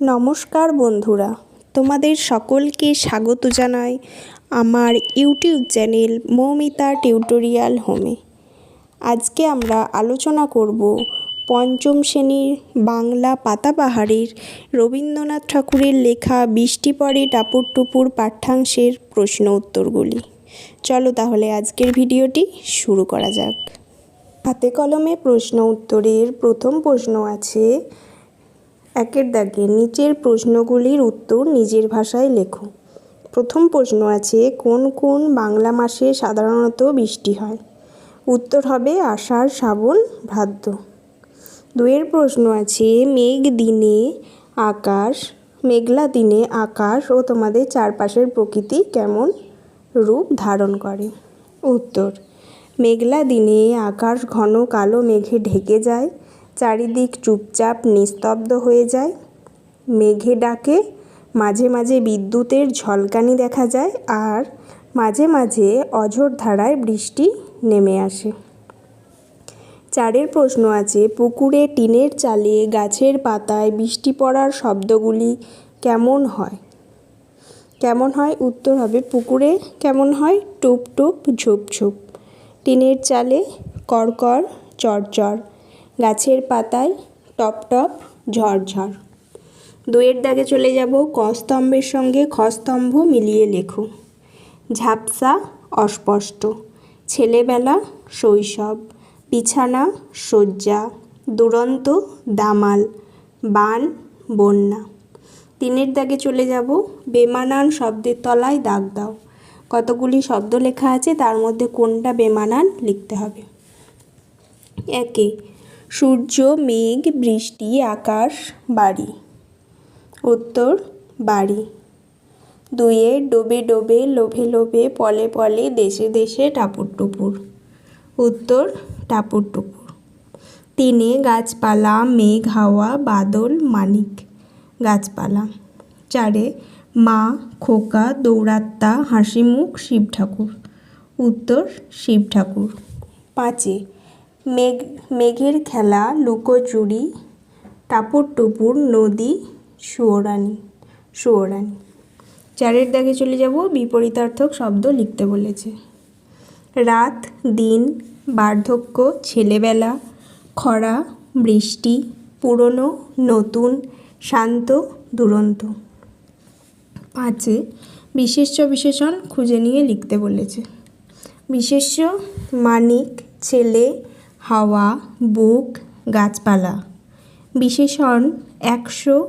নমস্কার বন্ধুরা, তোমাদের সকলকে স্বাগত জানাই আমার ইউটিউব চ্যানেল মৌমিতা টিউটোরিয়াল হোমে। আজকে আমরা আলোচনা করব পঞ্চম শ্রেণির বাংলা পাতাবাহারের রবীন্দ্রনাথ ঠাকুরের লেখা বৃষ্টি পড়ে টাপুর টুপুর পাঠ্যাংশের প্রশ্ন উত্তরগুলি। চলো তাহলে আজকের ভিডিওটি শুরু করা যাক। হাতে কলমে প্রশ্ন উত্তরের প্রথম প্রশ্ন আছে একের দাগে নিচের প্রশ্নগুলির উত্তর নিজের ভাষায় লেখো। প্রথম প্রশ্ন আছে, কোন কোন বাংলা মাসে সাধারণত বৃষ্টি হয়? উত্তর হবে আষাঢ়, শ্রাবণ, ভাদ্র। দুয়ের প্রশ্ন আছে, মেঘ দিনে আকাশ, মেঘলা দিনে আকাশ ও তোমাদের চারপাশের প্রকৃতি কেমন রূপ ধারণ করে? উত্তর, মেঘলা দিনে আকাশ ঘন কালো মেঘে ঢেকে যায় চারিদিক চুপচাপ নিস্তব্ধ হয়ে যায়। মেঘে ডাকে, মাঝে মাঝে বিদ্যুতের ঝলকানি দেখা যায় আর মাঝে মাঝে অঝোর ধারায় বৃষ্টি নেমে আসে। চারের প্রশ্ন আছে, পুকুরে টিনের চালে গাছের পাতায় বৃষ্টি পড়ার শব্দগুলি কেমন হয়? কেমন হয়? উত্তর হবে, পুকুরে কেমন হয়? টুপ টুপ, ঝুপ ঝুপ। টিনের চালে কড়কড়, চড়চড়। গাছের পাতায় টপ টপ ঝড়ঝড় দুয়ের দাগে চলে যাব ক স্তম্ভের সঙ্গে খ স্তম্ভ মিলিয়ে লেখো। ঝাপসা অস্পষ্ট, ছেলেবেলা শৈশব, বিছানা শয্যা, দুরন্ত দামাল, বান বন্যা। তিনের দাগে চলে যাব বেমানান শব্দের তলায় দাগ দাও। কতগুলি শব্দ লেখা আছে তার মধ্যে কোনটা বেমানান লিখতে হবে? একে সূর্য, মেঘ, বৃষ্টি, আকাশ, বাড়ি। উত্তর, বাড়ি। দুইয়ে ডোবে ডোবে, লোভে লোভে, পলে পলে, দেশে দেশে টাপুর টুপুর উত্তর টাপুর টুপুর তিনে গাছপালা, মেঘ, হাওয়া, বাদল, মানিক, গাছপালা। চারে মা, খোকা, দৌড়াত্তা, হাসিমুখ শিব ঠাকুর উত্তর শিব ঠাকুর পাঁচে মেঘ, মেঘের খেলা, লুকোচুরি টাপুর টুপুর, নদী, সুয়োরানি সুয়োরানি। চারের দাগে চলে যাব, বিপরীতার্থক শব্দ লিখতে বলেছে। রাত, দিন, বার্ধক্য, ছেলেবেলা, খরা, বৃষ্টি, পুরনো, নতুন, শান্ত, দুরন্ত। পাঁচে বিশেষ্য বিশেষণ খুঁজে নিয়ে লিখতে বলেছে। বিশেষ্য, মানিক, ছেলে হাওয়া, বুক, গাছপালা। বিশেষণ একশো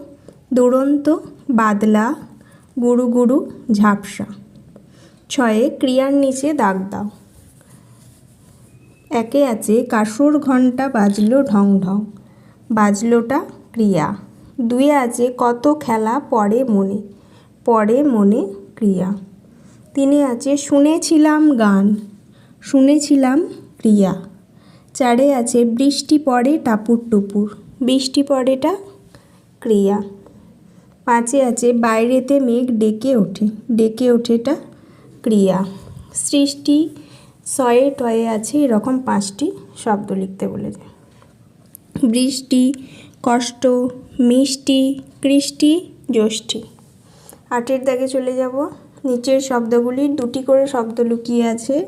দুরন্ত বাদলা, গুরু গুরু ঝাপসা। ছয়ে ক্রিয়ার নিচে দাগ দাও। একে আছে কাসুর ঘণ্টা বাজলো ঢং ঢং। বাজলোটা ক্রিয়া। দুয়ে আছে কত খেলা পরে মনে পরে মনে ক্রিয়া। তিনে আছে শুনেছিলাম গান, শুনেছিলাম ক্রিয়া। চারে আছে বৃষ্টি পড়ে টাপুর টুপুর। বৃষ্টি পড়েটা ক্রিয়া। পাঁচে আছে বাইরেতে মেঘ ডেকে ওঠে। ডেকে ওঠেটা ক্রিয়া। সৃষ্টি ছয়ে টয়ে আছে এরকম পাঁচটি শব্দ লিখতে বলেছে। বৃষ্টি, কষ্ট, মিষ্টি, কৃষ্টি, জ্যৈষ্ঠী। আটের দাগে চলে যাব। নিচের শব্দগুলির দুটি করে শব্দ লুকিয়ে আছে।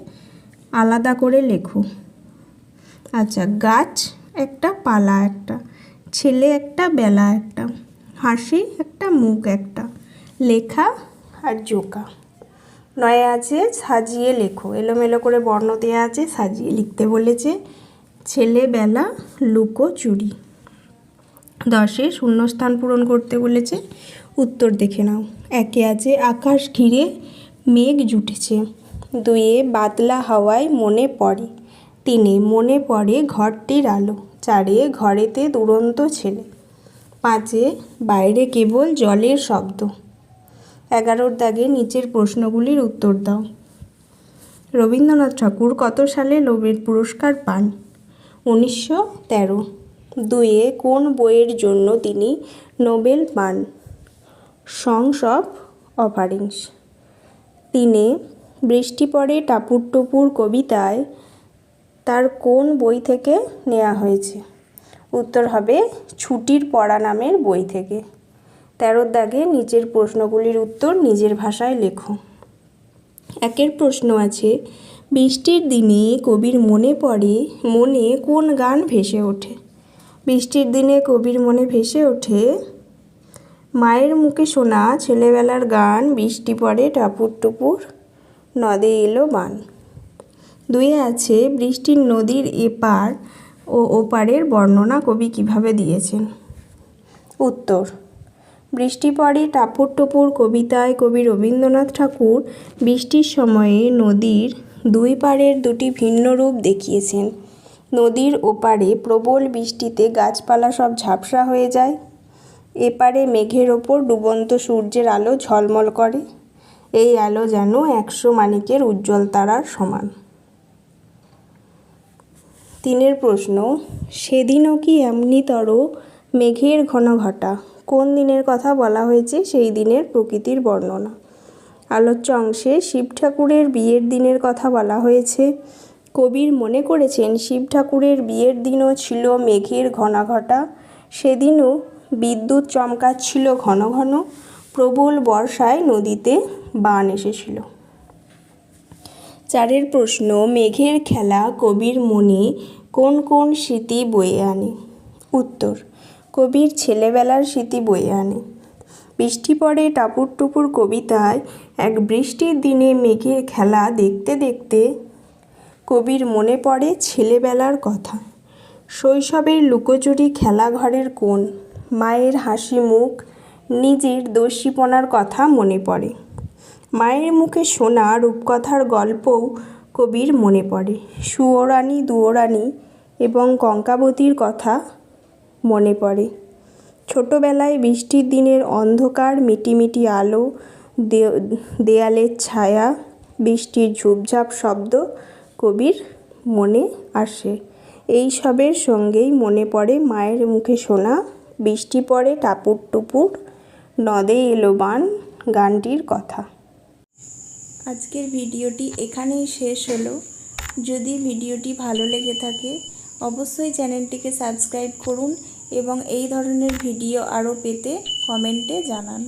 আলাদা করে লেখো। আচ্ছা গাছ একটা, পালা একটা, ছেলে একটা, বেলা একটা, হাসি একটা, মুখ একটা, লেখা আর জোকা। নয় আছে, সাজিয়ে লেখো। এলোমেলো করে বর্ণ দেওয়া আছে, সাজিয়ে লিখতে বলেছে ছেলেবেলা লুকো, চুরি। দশে শূন্যস্থান পূরণ করতে বলেছে, উত্তর দেখে নাও। একে আছে, আকাশ ঘিরে মেঘ জুটেছে। দুয়ে বাদলা হাওয়ায় মনে পড়ে। তিনে মনে পড়ে ঘরটির আলো, চারে ঘরেতে দুরন্ত ছেলে, পাঁচে বাইরে কেবল জলের শব্দ। এগারোর দাগে নিচের প্রশ্নগুলির উত্তর দাও। রবীন্দ্রনাথ ঠাকুর কত সালে নোবেল পুরস্কার পান? উনিশশো তেরো। দুয়ে কোন বইয়ের জন্য তিনি নোবেল পান? সংস অফ অফারিংস তিনে বৃষ্টি পড়ে টাপুর টুপুর কবিতায় তার কোন বই থেকে নেওয়া হয়েছে? উত্তর হবে ছুটির পড়া নামের বই থেকে। তেরোর দাগে নিচের প্রশ্নগুলির উত্তর নিজের ভাষায় লেখো। একের প্রশ্ন আছে, বৃষ্টির দিনে কবির মনে পড়ে, মনে কোন গান ভেসে ওঠে? বৃষ্টির দিনে কবির মনে ভেসে ওঠে, মায়ের মুখে শোনা ছেলেবেলার গান, বৃষ্টি পড়ে টাপুর টুপুর, নদে এলো বান। দুয়ে আছে বৃষ্টির নদীর এপার ও ওপারের বর্ণনা কবি কীভাবে দিয়েছেন? উত্তর, বৃষ্টি পড়ে টাপুর টুপুর কবিতায় কবি রবীন্দ্রনাথ ঠাকুর বৃষ্টির সময়ে নদীর দুই পাড়ের দুটি ভিন্ন রূপ দেখিয়েছেন। নদীর ওপারে প্রবল বৃষ্টিতে গাছপালা সব ঝাপসা হয়ে যায়। এপারে মেঘের ওপর ডুবন্ত সূর্যের আলো ঝলমল করে। এই আলো যেন একশো মানিকের উজ্জ্বল তারার সমান। তিনের প্রশ্ন, সেদিনও কি এমনিতর মেঘের ঘন ঘটা কোন দিনের কথা বলা হয়েছে সেই দিনের প্রকৃতির বর্ণনা? আলোচ্য অংশে, শিব ঠাকুরের বিয়ের দিনের কথা বলা হয়েছে। কবির মনে করেছেন, শিব ঠাকুরের বিয়ের দিনও ছিল মেঘের ঘন ঘটা সেদিনও বিদ্যুৎ চমকাচ্ছিল ঘন ঘন। প্রবল বর্ষায় নদীতে বান এসেছিল। চারের প্রশ্ন, মেঘের খেলা কবির মনে কোন কোন স্মৃতি বয়ে আনে? উত্তর, কবির ছেলেবেলার স্মৃতি বয়ে আনে। বৃষ্টি পড়ে টাপুর টুপুর কবিতায় এক বৃষ্টির দিনে মেঘের খেলা দেখতে দেখতে কবির মনে পড়ে ছেলেবেলার কথা। শৈশবের লুকোচুরি খেলাঘরের কোণ, মায়ের হাসি মুখ, নিজের দস্যিপনার কথা মনে পড়ে। মায়ের মুখে শোনা রূপকথার গল্পও কবির মনে পড়ে। সুয়োরানী, দুয়োরানী এবং কঙ্কাবতীর কথা মনে পড়ে। ছোটোবেলায় বৃষ্টির দিনের অন্ধকার, মিটিমিটি আলো দেয়ালের ছায়া, বৃষ্টির ঝুপঝাপ শব্দ কবির মনে আসে। এই সবের সঙ্গেই মনে পড়ে মায়ের মুখে শোনা বৃষ্টি পড়ে টাপুর টুপুর, নদে এলো বান গানটির কথা। আজকের ভিডিওটি এখানেই শেষ হলো। যদি ভিডিওটি ভালো লেগে থাকে, অবশ্যই চ্যানেলটিকে সাবস্ক্রাইব করুন এবং এই ধরনের ভিডিও আরও পেতে কমেন্টে জানান।